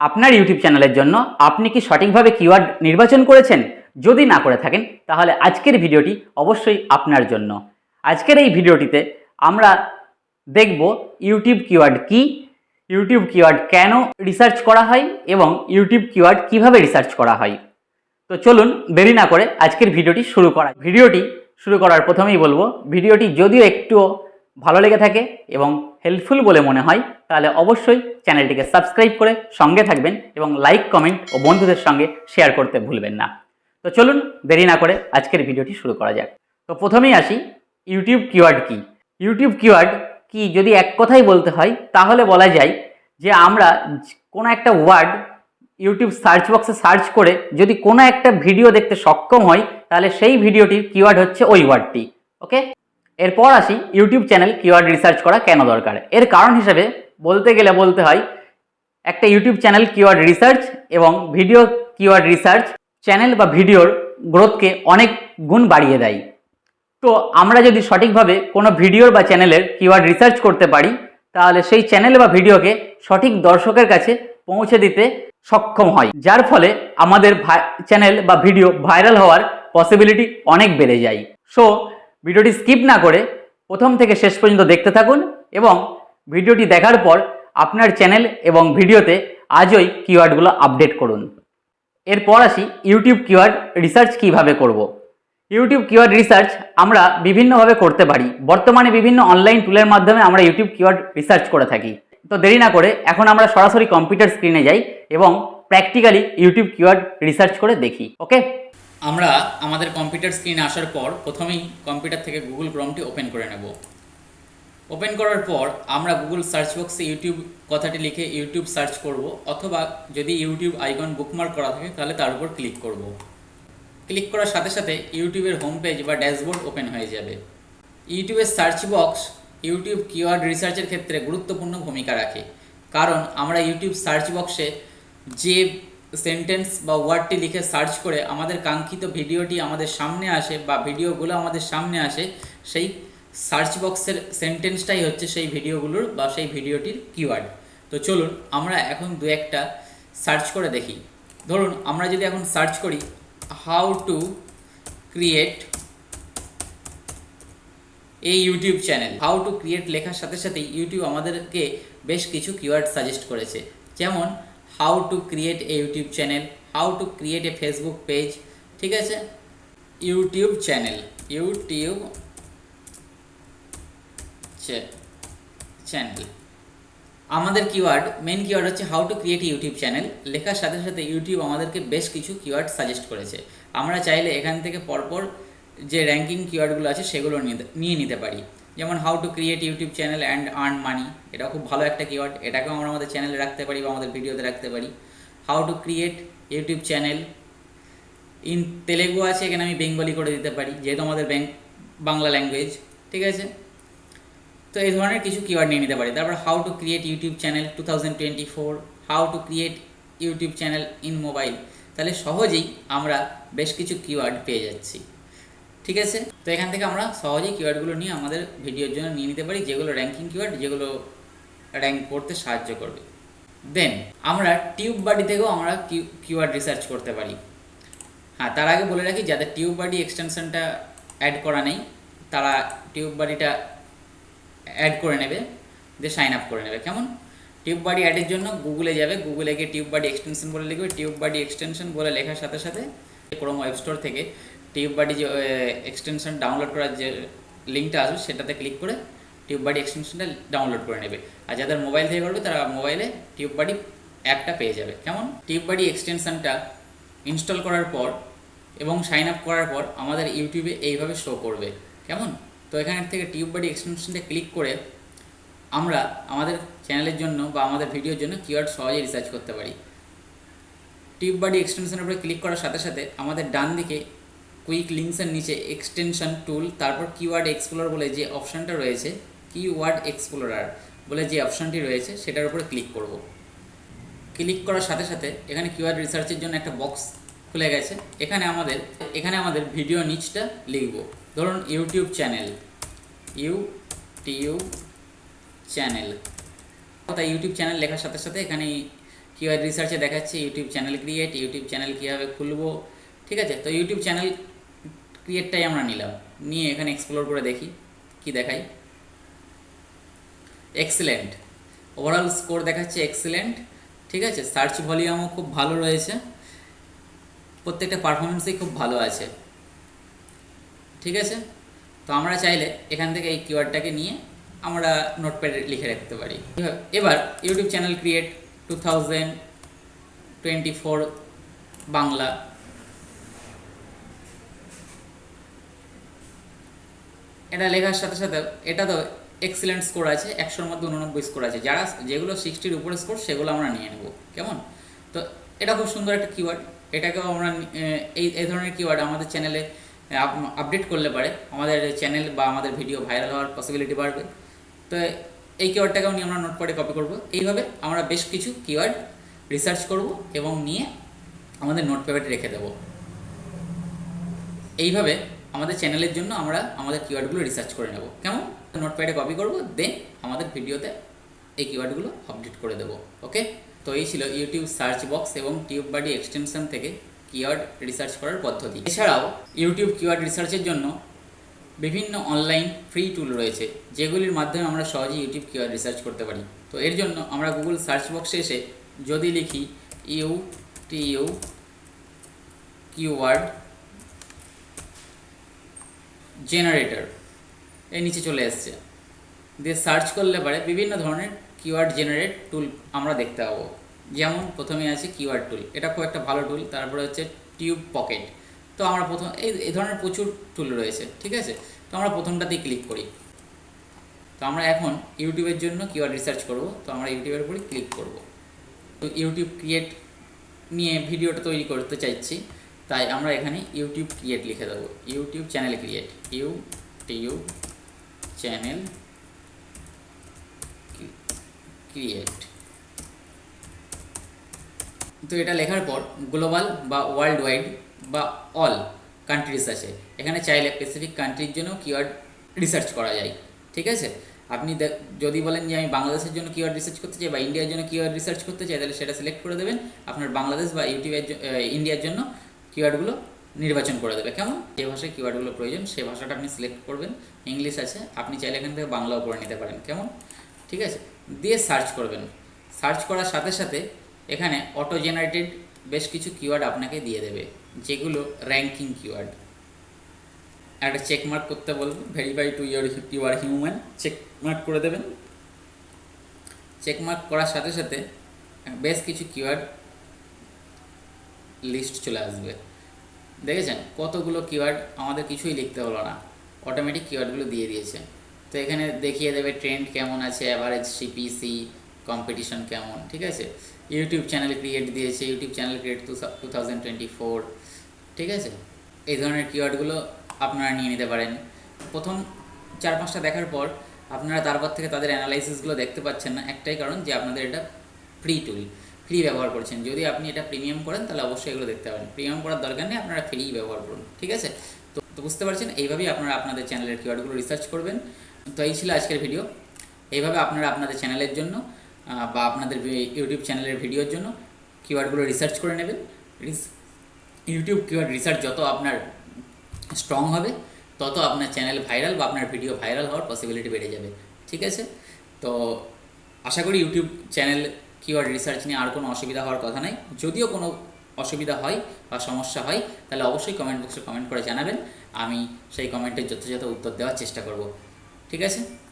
আপনার ইউটিউব চ্যানেলের জন্য আপনি কি সঠিকভাবে কিওয়ার্ড নির্বাচন করেছেন? যদি না করে থাকেন, তাহলে আজকের ভিডিওটি অবশ্যই আপনার জন্য। আজকের এই ভিডিওটিতে আমরা দেখব ইউটিউব কিওয়ার্ড কি ইউটিউব কিওয়ার্ড কেন রিসার্চ করা হয় এবং ইউটিউব কিওয়ার্ড কীভাবে রিসার্চ করা হয়। তো চলুন, দেরি না করে আজকের ভিডিওটি শুরু করা ভিডিওটি শুরু করার প্রথমেই বলব, ভিডিওটি যদিও একটু ভালো লেগে থাকে এবং হেল্পফুল বলে মনে হয়, তাহলে অবশ্যই চ্যানেলটিকে সাবস্ক্রাইব করে সঙ্গে থাকবেন এবং লাইক কমেন্ট ও বন্ধুদের সঙ্গে শেয়ার করতে ভুলবেন না। তো চলুন দেরি না করে আজকের ভিডিওটি শুরু করা যাক। তো প্রথমেই আসি ইউটিউব কিওয়ার্ড কি? ইউটিউব কিওয়ার্ড কি যদি এক কথাই বলতে হয়, তাহলে বলা যায় যে আমরা কোনো একটা ওয়ার্ড ইউটিউব সার্চ বক্সে সার্চ করে যদি কোনো একটা ভিডিও দেখতে সক্ষম হয় তাহলে সেই ভিডিওটির কিওয়ার্ড হচ্ছে ওই ওয়ার্ডটি ওকে এরপর আসি ইউটিউব চ্যানেল কিওয়ার্ড রিসার্চ করা কেন দরকার? এর কারণ হিসেবে বলতে গেলে বলতে হয়, একটা ইউটিউব চ্যানেল কিওয়ার্ড রিসার্চ এবং ভিডিও কিওয়ার্ড রিসার্চ চ্যানেল বা ভিডিওর গ্রোথকে অনেক গুণ বাড়িয়ে দেয়। তো আমরা যদি সঠিকভাবে কোনো ভিডিওর বা চ্যানেলের কিওয়ার্ড রিসার্চ করতে পারি, তাহলে সেই চ্যানেল বা ভিডিওকে সঠিক দর্শকের কাছে পৌঁছে দিতে সক্ষম হয়। যার ফলে আমাদের চ্যানেল বা ভিডিও ভাইরাল হওয়ার পসিবিলিটি অনেক বেড়ে যায়। সো ভিডিওটি স্কিপ না করে প্রথম থেকে শেষ পর্যন্ত দেখতে থাকুন এবং ভিডিওটি দেখার পর আপনার চ্যানেল এবং ভিডিওতে আজই কিওয়ার্ডগুলো আপডেট করুন। এরপর আসি ইউটিউব কিওয়ার্ড রিসার্চ কীভাবে করব। ইউটিউব কিওয়ার্ড রিসার্চ আমরা বিভিন্নভাবে করতে পারি। বর্তমানে বিভিন্ন অনলাইন টুলের মাধ্যমে আমরা ইউটিউব কিওয়ার্ড রিসার্চ করে থাকি। তো দেরি না করে এখন আমরা সরাসরি কম্পিউটার স্ক্রিনে যাই এবং প্র্যাকটিক্যালি ইউটিউব কিওয়ার্ড রিসার্চ করে দেখি, ওকে? আমরা আমাদের কম্পিউটার স্ক্রিনে আসার পর প্রথমেই কম্পিউটার থেকে গুগল ক্রমটি ওপেন করে নেব। ওপেন করার পর আমরা গুগল সার্চ বক্সে ইউটিউব কথাটি লিখে ইউটিউব সার্চ করব অথবা যদি ইউটিউব আইকন বুকমার্ক করা থাকে তাহলে তার উপর ক্লিক করব। ক্লিক করার সাথে সাথে ইউটিউবের হোম পেজ বা ড্যাশবোর্ড ওপেন হয়ে যাবে। ইউটিউবের সার্চ বক্স ইউটিউব কিওয়ার্ড রিসার্চের ক্ষেত্রে গুরুত্বপূর্ণ ভূমিকা রাখে। কারণ আমরা ইউটিউব সার্চ বক্সে যে সেন্টেন্স বা ওয়ার্ডটি লিখে সার্চ করে আমাদের কাঙ্ক্ষিত ভিডিওটি আমাদের সামনে আসে বা ভিডিওগুলো আমাদের সামনে আসে, সেই সার্চ বক্সের সেন্টেন্সটাই হচ্ছে সেই ভিডিওগুলোর বা সেই ভিডিওটির কিওয়ার্ড তো চলুন আমরা এখন দু একটা সার্চ করে দেখি। ধরুন আমরা যদি এখন সার্চ করি হাউ টু ক্রিয়েট এই YouTube channel how to create লেখার সাথে সাথে ইউটিউব আমাদেরকে বেশ কিছু কিওয়ার্ড সাজেস্ট করেছে। যেমন how to create a YouTube channel, how to create a Facebook page, ঠিক আছে? YouTube channel YouTube channel. আমাদের কিওয়ার্ড মেন কিওয়ার্ড হচ্ছে how to create YouTube channel. লেখার সাথে সাথে ইউটিউব আমাদেরকে বেশ কিছু কিওয়ার্ড সাজেস্ট করেছে। আমরা চাইলে এখান থেকে পরপর যে র্যাঙ্কিং কিওয়ার্ডগুলো আছে সেগুলো নিয়ে নিতে পারি। যেমন how to create YouTube channel and earn money এটা খুব ভালো একটা কিওয়ার্ড এটাকেও আমরা আমাদের চ্যানেলে রাখতে পারি বা আমাদের ভিডিওতে রাখতে পারি। How to create YouTube channel in Telugu আছে, এখানে আমি বেঙ্গলি করে দিতে পারি, যেহেতু আমাদের ব্যাং বাংলা ল্যাঙ্গুয়েজ ঠিক আছে? তো এই ধরনের কিছু কিওয়ার্ড নিয়ে নিতে পারি। তারপর how to create YouTube channel two thousand twenty four how to create YouTube channel in mobile তাহলে সহজেই আমরা বেশ কিছু কিওয়ার্ড পেয়ে যাচ্ছি। ঠিক আছে? তো এখান থেকে আমরা সহজেই কিওয়ার্ডগুলো নিয়ে আমাদের ভিডিওর জন্য নিয়ে নিতে পারি, যেগুলো র্যাঙ্কিং কিওয়ার্ড যেগুলো র্যাঙ্ক করতে সাহায্য করবে। দেন আমরা টিউব বাডি থেকেও আমরা কিওয়ার্ড রিসার্চ করতে পারি। হ্যাঁ তার আগে বলে রাখি, যাদের টিউব বাডি এক্সটেনশনটা অ্যাড করা নেই, তারা টিউব বাডিটা অ্যাড করে নেবে, দিয়ে সাইন আপ করে নেবে। কেমন? টিউব বাডি অ্যাডের জন্য গুগলে যাবে গুগলে গিয়ে টিউব বাডি এক্সটেনশন বলে লিখবে। টিউব বাডি এক্সটেনশন বলে লেখার সাথে সাথে, ক্রোম ওয়েব স্টোর থেকে টিউব বাডি যে এক্সটেনশন ডাউনলোড করার যে লিঙ্কটা আসবে, সেটাতে ক্লিক করে টিউব বাডি এক্সটেনশনটা ডাউনলোড করে নেবে। আর যাদের মোবাইল থেকে করবে, তারা মোবাইলে টিউব বাডি অ্যাপটা পেয়ে যাবে। কেমন? টিউব বাডি এক্সটেনশনটা ইনস্টল করার পর এবং সাইন আপ করার পর আমাদের ইউটিউবে এইভাবে শো করবে। কেমন? তো এখান থেকে টিউব বাডি এক্সটেনশনটা ক্লিক করে আমরা আমাদের চ্যানেলের জন্য বা আমাদের ভিডিওর জন্য কিওয়ার্ড সহজে রিসার্চ করতে পারি। টিউব বাডি এক্সটেনশনের উপরে ক্লিক করার সাথে সাথে আমাদের ডান দিকে কুইক লিঙ্কসের নিচে এক্সটেনশন টুল তারপর কিওয়ার্ড এক্সপ্লোর বলে যে অপশানটা রয়েছে কিওয়ার্ড এক্সপ্লোরার বলে যে অপশানটি রয়েছে, সেটার উপরে ক্লিক করব। ক্লিক করার সাথে সাথে এখানে কিওয়ার্ড রিসার্চের জন্য একটা বক্স খুলে গেছে। এখানে আমাদের এখানে আমাদের ভিডিও নিচটা লিখব। ধরুন ইউটিউব চ্যানেল ইউটিউব চ্যানেল তাই ইউটিউব চ্যানেল লেখার সাথে সাথে এখানে কিওয়ার্ড রিসার্চে দেখাচ্ছে YouTube channel create YouTube channel কীভাবে খুলবো, ঠিক আছে? তো ইউটিউব চ্যানেল ক্রিয়েটটাই আমরা নিলাম। নিয়ে এখানে এক্সপ্লোর করে দেখি, কি দেখাই। এক্সেলেন্ট ওভারঅল স্কোর দেখাচ্ছে এক্সেলেন্ট ঠিক আছে? সার্চ ভলিউমও খুব ভালো রয়েছে। প্রত্যেকটা পারফরমেন্সই খুব ভালো আছে। ঠিক আছে? তো আমরা চাইলে এখান থেকে এই কিওয়ার্ডটাকে নিয়ে আমরা নোটপ্যাডে লিখে রাখতে পারি। এবার YouTube channel create two thousand twenty four Bangla এটা লেখার সাথে সাথে এটা তো এক্সিলেন্ট স্কোর আছে, একশোর মধ্যে উননব্বই স্কোর আছে। যারা যেগুলো সিক্সটির উপরে স্কোর সেগুলো আমরা নিয়ে নেব। কেমন? তো এটা খুব সুন্দর একটা কিওয়ার্ড এটাকেও আমরা এই এই ধরনের কিওয়ার্ড আমাদের চ্যানেলে আপডেট করলে পারে। আমাদের চ্যানেল বা আমাদের ভিডিও ভাইরাল হওয়ার পসিবিলিটি বাড়বে। তো এই কিওয়ার্ডটাকেও নিয়ে আমরা নোট নোটপ্যাডে কপি করব। এইভাবে আমরা বেশ কিছু কিওয়ার্ড রিসার্চ করব এবং নিয়ে আমাদের নোট নোটপ্যাডে রেখে দেবো। এইভাবে আমাদের চ্যানেলের জন্য আমরা আমাদের কিওয়ার্ডগুলো রিসার্চ করে নেব। কেমন? নোটপ্যাডে কপি করব দেন আমাদের ভিডিওতে এই কিওয়ার্ডগুলো আপডেট করে দেবো ওকে তো এই ছিল ইউটিউব সার্চ বক্স এবং টিউব বাডি এক্সটেনশন থেকে কিওয়ার্ড রিসার্চ করার পদ্ধতি। এছাড়াও ইউটিউব কিওয়ার্ড রিসার্চের জন্য বিভিন্ন অনলাইন ফ্রি টুল রয়েছে, যেগুলির মাধ্যমে আমরা সহজেই ইউটিউব কিওয়ার্ড রিসার্চ করতে পারি। তো এর জন্য আমরা গুগল সার্চ বক্সে এসে যদি লিখি U T U keyword generator এই নিচে চলে এসছে। দিয়ে সার্চ করলে পারে বিভিন্ন ধরনের কিওয়ার্ড জেনারেট টুল আমরা দেখতে পাবো। যেমন প্রথমে আছে কিওয়ার্ড টুল এটা খুব একটা ভালো টুল তারপরে হচ্ছে টিউব পকেট তো আমরা প্রথম, এই এই ধরনের প্রচুর টুল রয়েছে, ঠিক আছে? তো আমরা প্রথমটাতেই ক্লিক করি। তো আমরা এখন ইউটিউবের জন্য কিওয়ার্ড রিসার্চ করব। তো আমরা ইউটিউবের উপরে ক্লিক করব। তো ইউটিউব ক্রিয়েট নিয়ে ভিডিওটা তৈরি করতে চাইছি। তাই আমরা এখানে ইউটিউব ক্রিয়েট লিখে দেবো। YouTube channel create YouTube channel create তো এটা লেখার পর গ্লোবাল বা ওয়ার্ল্ড ওয়াইড বা অল কান্ট্রিজ আছে। এখানে চাইলে স্পেসিফিক কান্ট্রির জন্য কিওয়ার্ড রিসার্চ করা যায়। ঠিক আছে? আপনি যদি বলেন যে আমি বাংলাদেশের জন্য কিওয়ার্ড রিসার্চ করতে চাই বা ইন্ডিয়ার জন্য কিওয়ার্ড রিসার্চ করতে চাই, তাহলে সেটা সিলেক্ট করে দেবেন। আপনার বাংলাদেশ বা ইউটিউবের ইন্ডিয়ার জন্য কিওয়ার্ডগুলো নির্বাচন করে দেবে। কেমন? যে ভাষায় কিওয়ার্ডগুলো প্রয়োজন সেই ভাষাটা আপনি সিলেক্ট করবেন। ইংলিশ আছে, আপনি চাইলে এখান থেকে বাংলাও করে নিতে পারেন। কেমন? ঠিক আছে? দিয়ে সার্চ করবেন। সার্চ করার সাথে সাথে এখানে অটো জেনারেটেড বেশ কিছু কিওয়ার্ড আপনাকে দিয়ে দেবে, যেগুলো র্যাঙ্কিং কিওয়ার্ড। একটা চেকমার্ক করতে বলব। Verify to your you are human check mark করে দেবেন। চেকমার্ক করার সাথে সাথে বেশ কিছু কিওয়ার্ড লিস্ট চলে আসবে। দেখেছেন? কতগুলো কিওয়ার্ড আমাদের কিছুই লিখতে হলো না। অটোমেটিক কিওয়ার্ডগুলো দিয়ে দিয়েছে। তো এখানে দেখিয়ে দেবে ট্রেন্ড কেমন আছে অ্যাভারেজ সিপিসি কম্পিটিশন কেমন, ঠিক আছে? ইউটিউব চ্যানেল ক্রিয়েট দিয়েছে। YouTube channel create two thousand twenty four ঠিক আছে? এই ধরনের কিওয়ার্ডগুলো আপনারা নিয়ে নিতে পারেন। প্রথম চার পাঁচটা দেখার পর আপনারা তারপর থেকে তাদের অ্যানালাইসিসগুলো দেখতে পাচ্ছেন না। একটাই কারণ যে আপনাদের এটা ফ্রি টুল ফ্রি ব্যবহার করছেন। যদি আপনি এটা প্রিমিয়াম করেন, তাহলে অবশ্যই এগুলো দেখতে পারেন প্রিমিয়াম করার দরকার নেই, আপনারা ফ্রি ব্যবহার করুন, ঠিক আছে? তো তো বুঝতে পারছেন? এইভাবেই আপনারা আপনাদের চ্যানেলের কিওয়ার্ডগুলো রিসার্চ করবেন। তো এই ছিল আজকের ভিডিও এইভাবে আপনারা আপনাদের চ্যানেলের জন্য বা আপনাদের ইউটিউব চ্যানেলের ভিডিওর জন্য কিওয়ার্ডগুলো রিসার্চ করে নেবেন। ইউটিউব কিওয়ার্ড রিসার্চ যত আপনার স্ট্রং হবে, তত আপনার চ্যানেল ভাইরাল বা আপনার ভিডিও ভাইরাল হওয়ার পসিবিলিটি বেড়ে যাবে, ঠিক আছে? তো আশা করি ইউটিউব চ্যানেল কিওয়ার্ড রিসার্চ নিয়ে আর কোনো অসুবিধা হওয়ার কথা নাই। যদিও কোনো অসুবিধা হয় বা সমস্যা হয়, তাহলে অবশ্যই কমেন্ট বক্সে কমেন্ট করে জানাবেন। আমি সেই কমেন্টের যথাযথ উত্তর দেওয়ার চেষ্টা করব। ঠিক আছে?